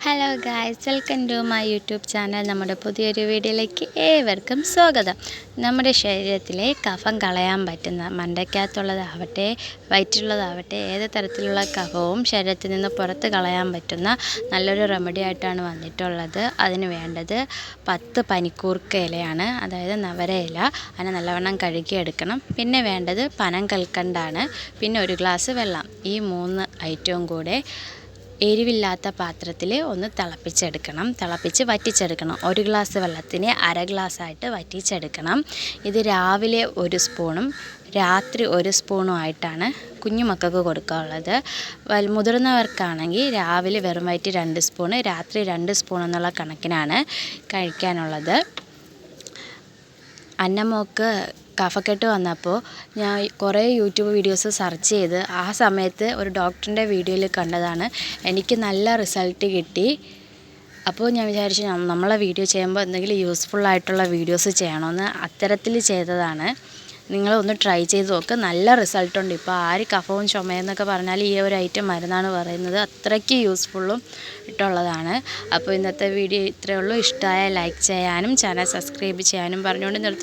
Hello guys welcome to my YouTube channel നമ്മുടെ പുതിയൊരു വീഡിയോയിലേക്ക് ഏവർക്കും സ്വാഗതം. നമ്മുടെ ശരീരത്തിലെ കഫം കളയാൻ പറ്റുന്ന മണ്ടയ്ക്കകത്തുള്ളതാവട്ടെ വയറ്റിലുള്ളതാവട്ടെ ഏത് തരത്തിലുള്ള കഫവും ശരീരത്തിൽ നിന്ന് പുറത്ത് കളയാൻ പറ്റുന്ന നല്ലൊരു റെമഡി ആയിട്ടാണ് വന്നിട്ടുള്ളത്. അതിന് വേണ്ടത് പത്ത് പനിക്കൂർക്ക ഇലയാണ് അതായത് നവര ഇല. അതിനെ നല്ലവണ്ണം കഴുകിയെടുക്കണം. പിന്നെ വേണ്ടത് പനം കൽക്കണ്ടാണ് പിന്നെ ഒരു ഗ്ലാസ് വെള്ളം. ഈ മൂന്ന് ഐറ്റവും കൂടെ എരിവില്ലാത്ത പാത്രത്തിൽ ഒന്ന് തിളപ്പിച്ചെടുക്കണം. തിളപ്പിച്ച് വറ്റിച്ചെടുക്കണം. ഒരു ഗ്ലാസ് വെള്ളത്തിന് അര ഗ്ലാസ്സായിട്ട് വറ്റിച്ചെടുക്കണം. ഇത് രാവിലെ ഒരു സ്പൂണും രാത്രി ഒരു സ്പൂണും ആയിട്ടാണ് കുഞ്ഞു മക്കൾക്ക് കൊടുക്കാനുള്ളത്. മുതിർന്നവർക്കാണെങ്കിൽ രാവിലെ വെറും വയറ്റി രണ്ട് സ്പൂണ് രാത്രി രണ്ട് സ്പൂൺ എന്നുള്ള കണക്കിനാണ് കഴിക്കാനുള്ളത്. അന്നമോക്ക് കഫക്കെട്ട് വന്നപ്പോൾ ഞാൻ കുറേ യൂട്യൂബ് വീഡിയോസ് സെർച്ച് ചെയ്ത് ആ സമയത്ത് ഒരു ഡോക്ടറിന്റെ വീഡിയോയിൽ കണ്ടതാണ്. എനിക്ക് നല്ല റിസൾട്ട് കിട്ടി. അപ്പോൾ ഞാൻ വിചാരിച്ചു നമ്മളെ വീഡിയോ ചെയ്യുമ്പോൾ എന്തെങ്കിലും യൂസ്ഫുൾ ആയിട്ടുള്ള വീഡിയോസ് ചെയ്യണമെന്ന് അത്തരത്തിൽ ചെയ്തതാണ്. നിങ്ങൾ ഒന്ന് ട്രൈ ചെയ്ത് നോക്ക്. നല്ല റിസൾട്ടുണ്ട് ഇപ്പോൾ ആര് കഫവും ചുമയെന്നൊക്കെ പറഞ്ഞാൽ ഈ ഒരു ഐറ്റം മരുന്നാണ് പറയുന്നത്. അത്രയ്ക്ക് യൂസ്ഫുള്ളും ഇട്ടുള്ളതാണ്. അപ്പോൾ ഇന്നത്തെ വീഡിയോ ഇത്രയേ ഉള്ളൂ. ഇഷ്ടമായ ലൈക്ക് ചെയ്യാനും ചാനൽ സബ്സ്ക്രൈബ് ചെയ്യാനും പറഞ്ഞുകൊണ്ട് നിർത്തുന്നു